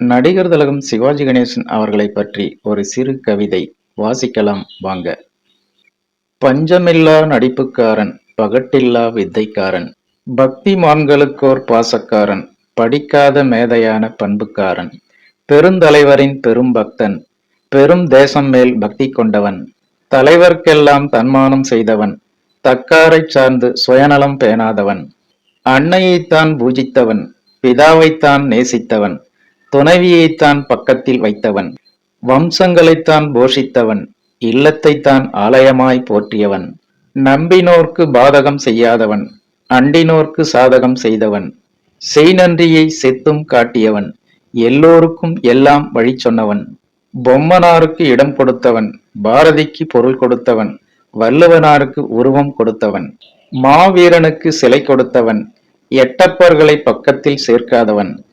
நடிகர் தலகம் சிவாஜி கணேசன் அவர்களை பற்றி ஒரு சிறு கவிதை வாசிக்கலாம் வாங்க. பஞ்சமில்லா நடிப்புக்காரன் பகட்டில்லா வித்தைக்காரன் பக்தி மான்களுக்கோர் பாசக்காரன் படிக்காத மேதையான பண்புக்காரன் பெருந்தலைவரின் பெரும் பக்தன் பெரும் தேசம் மேல் பக்தி கொண்டவன் தலைவர்க்கெல்லாம் தன்மானம் செய்தவன் தக்காரைச் சார்ந்து சுயநலம் பேணாதவன் அன்னையைத்தான் பூஜித்தவன் பிதாவைத்தான் நேசித்தவன் துணைவியைத்தான் பக்கத்தில் வைத்தவன். வம்சங்களைத்தான் போஷித்தவன். இல்லத்தைத்தான் ஆலயமாய் போற்றியவன். நம்பினோர்க்கு பாதகம் செய்யாதவன். அண்டினோர்க்கு சாதகம் செய்தவன். செய் நன்றியை செத்தும் காட்டியவன். எல்லோருக்கும் எல்லாம் வழி சொன்னவன். பொம்மனாருக்கு இடம் கொடுத்தவன். பாரதிக்கு பொருள் கொடுத்தவன். வள்ளுவனாருக்கு உருவம் கொடுத்தவன். மாவீரனுக்கு சிலை கொடுத்தவன். எட்டப்பர்களை பக்கத்தில் சேர்க்காதவன்.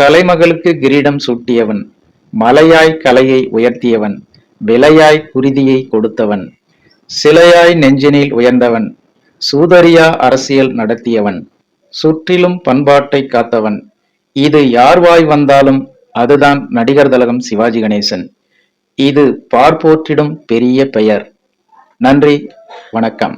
கலைமகளுக்கு கிரீடம் சூட்டியவன் மலையாய் கலையை உயர்த்தியவன் விலையாய் குருதியை கொடுத்தவன் சிலையாய் நெஞ்சினில் உயர்ந்தவன் சூதரியா அரசியல் நடத்தியவன் சுற்றிலும் பண்பாட்டை காத்தவன் இது யார் வாய் வந்தாலும் அதுதான் நடிகர் தலகம் சிவாஜி கணேசன். இது பார்ப்போற்றிடும் பெரிய பெயர். நன்றி வணக்கம்.